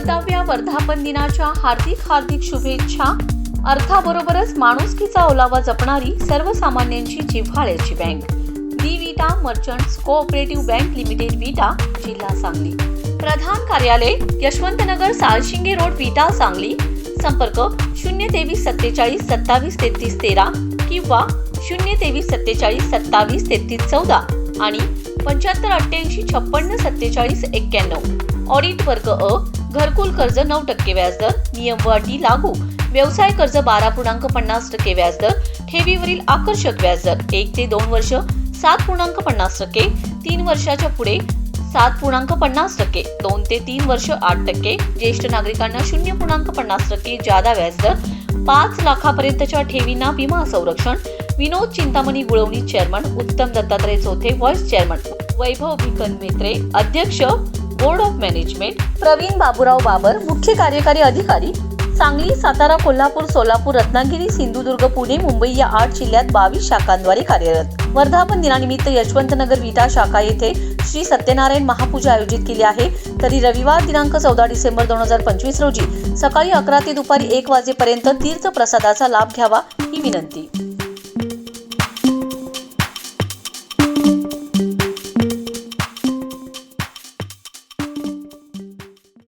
एकोणनव्वदाव्या वर्धापन दिनाच्या हार्दिक हार्दिक शुभेच्छा. अर्थाबरोबरच माणुसकीचा ओलावा जपणारी सर्वसामान्यांची जिव्हाळ्याची bank the Vita merchants cooperative bank limited Vita जिल्हा सांगली. प्रधान कार्यालय यशवंतनगर साळशिंगे रोड विटा सांगली. संपर्क शून्य तेवीस सत्तेचाळीस सत्तावीस तेहतीस तेरा किंवा शून्य तेवीस सत्तेचाळीस सत्तावीस तेहतीस चौदा आणि पंच्याहत्तर अठ्ठ्याऐंशी छप्पन्न सत्तेचाळीस एक्क्याण्णव. ऑडिट वर्ग अ घरकुल कर्ज नऊ टक्के व्याजदर नियम व अटी लागू. व्यवसाय कर्ज बारा पूर्णांक पन्नास टक्के व्याजदर ठेवीवरील आकर्षक व्याजदर एक ते दोन वर्ष सात पूर्णांक पन्नास टक्के तीन वर्षाच्या पुढे सात पूर्णांक पन्नास टक्के दोन ते तीन वर्ष आठ टक्के ज्येष्ठ नागरिकांना शून्य पूर्णांक पन्नास टक्के जादा व्याजदर पाच लाखापर्यंतच्या ठेवींना विमा संरक्षण विनोद चिंतामणी गुळवणी चेअरमन उत्तम दत्तात्रय चौथे व्हाईस चेअरमन वैभव भिकन मेत्रे अध्यक्ष board of management Pravin Baburao Babar मुख्य कार्यकारी अधिकारी सांगली सातारा कोल्हापूर सोलापूर रत्नागिरी सिंधुदुर्ग पुणे मुंबई या आठ जिल्ह्यात बावीस शाखांद्वारे कार्यरत. वर्धापन दिनानिमित्त यशवंतनगर विटा शाखा येथे श्री सत्यनारायण महापूजा आयोजित केली आहे. तरी रविवार दिनांक चौदा डिसेंबर दोन हजार पंचवीस रोजी सकाळी अकरा ते दुपारी एक वाजेपर्यंत तीर्थप्रसादाचा लाभ घ्यावा ही विनंती.